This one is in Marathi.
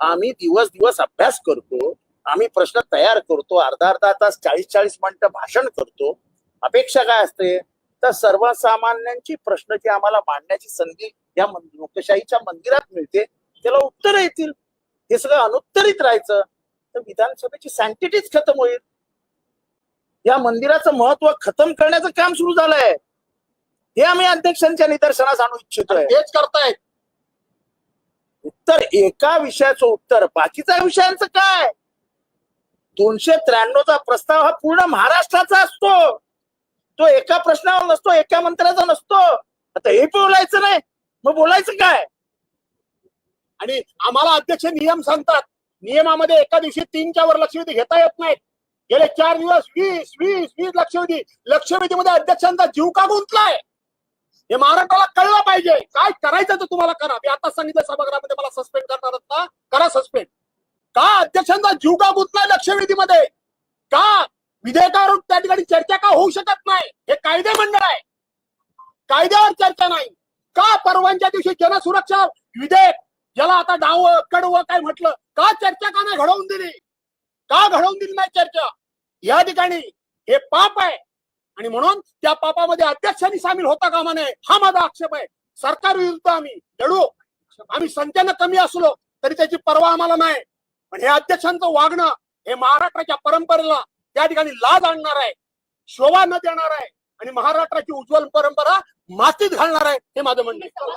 आम्ही दिवस दिवस अभ्यास करतो आम्ही प्रश्न तयार करतो अर्धा अर्धा तास चाळीस चाळीस मिनिटं भाषण करतो. अपेक्षा काय असते? तर सर्वसामान्यांची प्रश्न जी आम्हाला मांडण्याची संधी या लोकशाहीच्या मंदिरात मिळते त्याला उत्तर येतील. हे सगळं अनुत्तरित राहायचं. तर विधानसभेची सँटिटीच खतम होईल. या मंदिराचं महत्त्व खतम करण्याचं काम सुरू झालंय. हे आम्ही अध्यक्षांच्या निदर्शनास आणू इच्छितोय. हेच करतायत. उत्तर एका विषयाचं उत्तर बाकीच्या विषयांचं काय? दोनशे त्र्याण्णवचा प्रस्ताव हा पूर्ण महाराष्ट्राचा असतो. तो एका प्रश्नावर नसतो एका मंत्र्याचा नसतो. आता हे बोलायचं नाही मग बोलायचं काय? आणि आम्हाला अध्यक्ष नियम सांगतात नियमामध्ये एका दिवशी तीनच्या वर लक्षवेधी घेता येत नाहीत. गेले चार दिवस वीस वीस वीस लक्षवेधी. लक्षवेधीमध्ये अध्यक्षांचा जीव का गुंतलाय? हे महाराष्ट्राला कळलं पाहिजे. काय करायचं तर तुम्हाला करा. मी आता सांगितलं सभागृहामध्ये मला सस्पेंड करणार ना? करा सस्पेंड का अध्यक्षांचा जीव का गुंतलाय लक्षवेधीमध्ये? का विधेयकावर त्या ठिकाणी चर्चा का होऊ शकत नाही? हे कायदे मंडळ आहे. कायद्यावर चर्चा नाही. का परवानच्या दिवशी जनसुरक्षा विधेयक ज्याला आता डाव कडवं काय म्हटलं का चर्चा का नाही घडवून दिली? का घडवून दिली नाही चर्चा? या ठिकाणी हे पाप आहे. आणि म्हणून त्या पापामध्ये अध्यक्षांनी सामील होता कामा नये. हा माझा आक्षेप आहे. सरकार विरुद्ध आम्ही लढू. आम्ही संख्येनं कमी असलो तरी त्याची पर्वा आम्हाला नाही. पण हे अध्यक्षांचं वागणं हे महाराष्ट्राच्या परंपरेला त्या ठिकाणी लाज आणणार आहे. शोभा न देणार आहे. आणि महाराष्ट्राची उज्ज्वल परंपरा मातीत घालणार आहे हे माझं म्हणणं आहे.